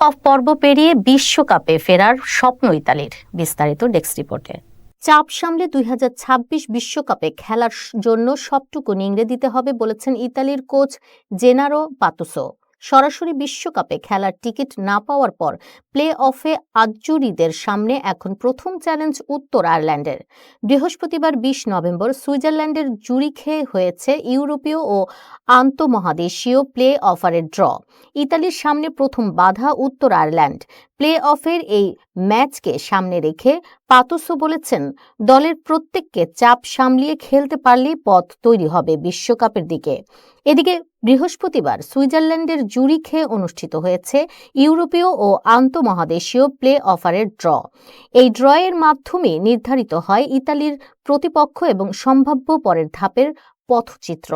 Of পর্ব পেরিয়ে বিশ্বকাপে ফেরার স্বপ্ন ইতালির। বিস্তারিত ডেস্ক রিপোর্টে চাপ সামলে দুই বিশ্বকাপে খেলার জন্য সবটুকু নিংড়ে দিতে হবে বলেছেন ইতালির কোচ জেনারো পাতুসো সরাসরি বিশ্বকাপে খেলার টিকিট না পাওয়ার পর প্লে অফে আজ্জুরিদের সামনে এখন প্রথম চ্যালেঞ্জ উত্তর আয়ারল্যান্ডের। বৃহস্পতিবার বিশ নভেম্বর সুইজারল্যান্ডের জুরিখে হয়েছে ইউরোপীয় ও আন্তঃমহাদেশীয় প্লে অফারের ড্র। ইতালির সামনে প্রথম বাধা উত্তর আয়ারল্যান্ড। প্লে অফের এই ম্যাচকে সামনে রেখে পাতুসো বলেছেন, দলের প্রত্যেককে চাপ সামলিয়ে খেলতে পারলেই পথ তৈরি হবে বিশ্বকাপের দিকে। এদিকে বৃহস্পতিবার সুইজারল্যান্ডের জুরিখে অনুষ্ঠিত হয়েছে ইউরোপীয় ও আন্তঃমহাদেশীয় প্লে অফারের ড্র। এই ড্রয়ের মাধ্যমে নির্ধারিত হয় ইতালির প্রতিপক্ষ এবং সম্ভাব্য পরের ধাপের পথচিত্র।